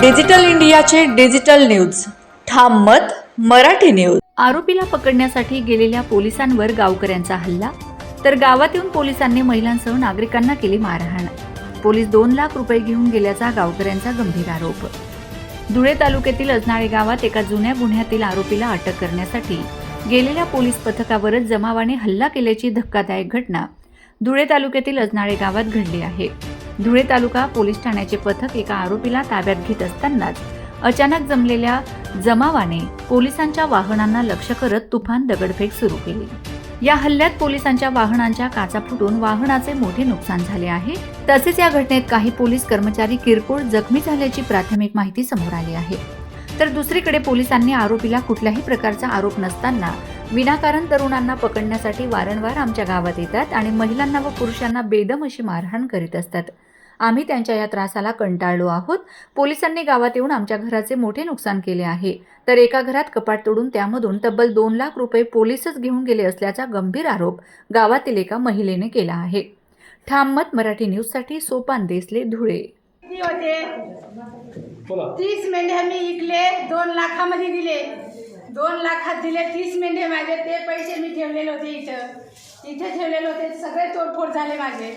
Digital इंडियाचे digital news. ठाम मत मराठी न्यूज. आरोपीला पकडण्यासाठी गेलेल्या पोलिसांवर गावकऱ्यांचा हल्ला तर गावात येऊन पोलिसांनी महिलांसह नागरिकांना केली मारहाण. पोलीस दोन लाख रुपये घेऊन गेल्याचा गावकऱ्यांचा गंभीर आरोप. धुळे तालुक्यातील अजनाळे गावात एका जुन्या गुन्ह्यातील आरोपीला अटक करण्यासाठी गेलेल्या पोलीस पथकावरच जमावाने हल्ला केल्याची धक्कादायक घटना धुळे तालुक्यातील अजनाळे गावात घडली आहे. धुळे तालुका पोलीस ठाण्याचे पथक एका आरोपीला ताब्यात घेत असतानाच अचानक जमलेल्या जमावाने पोलिसांच्या वाहनांना लक्ष करत तुफान दगडफेक सुरू केली. या हल्ल्यात पोलिसांच्या वाहनांच्या काचा फुटून वाहनाचे मोठे नुकसान झाले आहे. तसेच या घटनेत काही पोलीस कर्मचारी किरकोळ जखमी झाल्याची प्राथमिक माहिती समोर आली आहे. तर दुसरीकडे पोलिसांनी आरोपीला कुठल्याही प्रकारचा आरोप नसताना विनाकारण तरुणांना पकडण्यासाठी वारंवार आमच्या गावात येतात आणि महिलांना व पुरुषांना बेदम अशी मारहाण करीत असतात. आम्ही त्यांच्या या त्रासाला कंटाळलो आहोत. पोलिसांनी गावात येऊन आमच्या घराचे मोठे नुकसान केले आहे. तर एका घरात कपाट तोडून त्यामधून तब्बल दोन लाख रुपये पोलीसच घेऊन गेले असल्याचा गंभीर आरोप गावातील एका महिलेने केला आहे. ठाम मत मराठी न्यूजसाठी सोपान देसले धुळे. तीस मेंढ्या मी इकले दोन लाखामध्ये दिले. दोन लाखात दिले तीस मेंढे माझे ते पैसे मी ठेवलेले होते इथं. इथे ठेवलेले होते सगळे तोडफोड झाले माझे.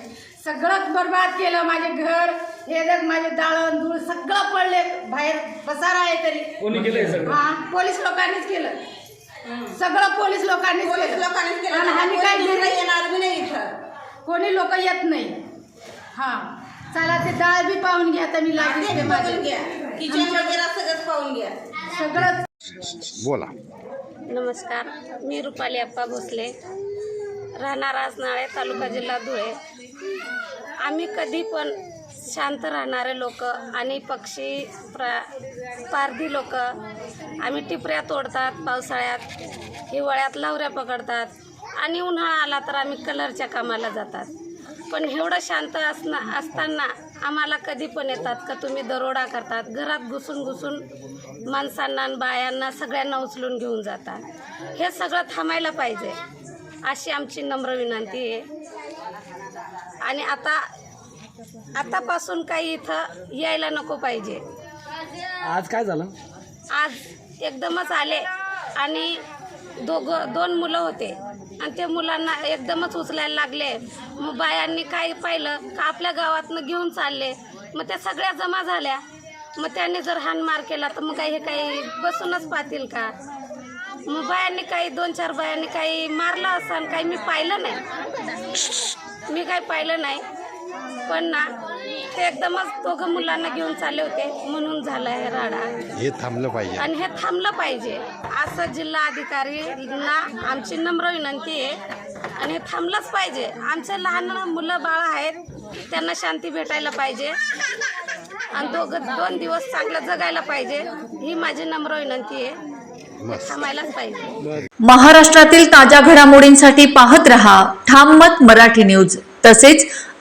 सगळं बरबाद केलं माझे घर हे जग माझे दाळण धूळ सगळं पडले. बाहेर पसारा आहे तरी. कोणी केलंय सगळं? हा पोलीस लोकांनीच केलं. सगळं पोलीस लोकांनीच पोलीस लोकांनीच केलं. आणि आम्ही काय घरी येणार बी नाही इथं. कोणी लोक येत नाही. हा. चला ते डाळ बी पाहून घ्या तर मी लागेल घ्या. किचन वगैरे सगळंच पाहून घ्या. सगळं बोला. नमस्कार मी रुपाली अप्पा भोसले. राहणार आजनाळे तालुका जिल्हा धुळे. आम्ही कधी पण शांत राहणारे लोक आणि पक्षी प्रा पारधी लोक आम्ही टिपऱ्या तोडतात पावसाळ्यात हिवाळ्यात लावऱ्या पकडतात आणि उन्हाळा आला तर आम्ही कलरच्या कामाला जातात. पण एवढं शांत असणं असताना आम्हाला कधी पण येतात का तुम्ही दरोडा करतात. घरात घुसून घुसून माणसांना बायांना सगळ्यांना उचलून घेऊन जातात हे सगळं थांबायला पाहिजे. अशी आमची नम्र विनंती आहे. आणि आता आतापासून काही इथं यायला नको पाहिजे. आज काय झालं? आज एकदमच आले आणि दोघं दोन मुलं होते. आणि ते मुलांना एकदमच उचलायला लागले. मग बायांनी काही पाहिलं का आपल्या गावातनं घेऊन चालले. मग त्या सगळ्या जमा झाल्या. मग त्यांनी जर हानमार केला तर मग काही हे काही बसूनच पाहतील का? मग बायांनी काही दोन चार बायांनी काही मारलं असं काही मी पाहिलं नाही. मी काही पाहिलं नाही. पण ना ते एकदमच दोघं मुलांना घेऊन चालले होते. म्हणून झालं हे राडा. हे थांबलं पाहिजे. आणि हे थांबलं पाहिजे. असं जिल्हा अधिकारींना आमची नम्र विनंती आहे. आणि हे थांबलंच पाहिजे. आमचे लहान मुलं बाळ आहेत त्यांना शांती भेटायला पाहिजे. आणि दोघं दोन दिवस चांगलं जगायला पाहिजे. ही माझी नम्र विनंती आहे. थांबायलाच पाहिजे. महाराष्ट्रातील ताज्या घडामोडींसाठी पाहत रहा. ठाम मत मराठी न्यूज. तसेच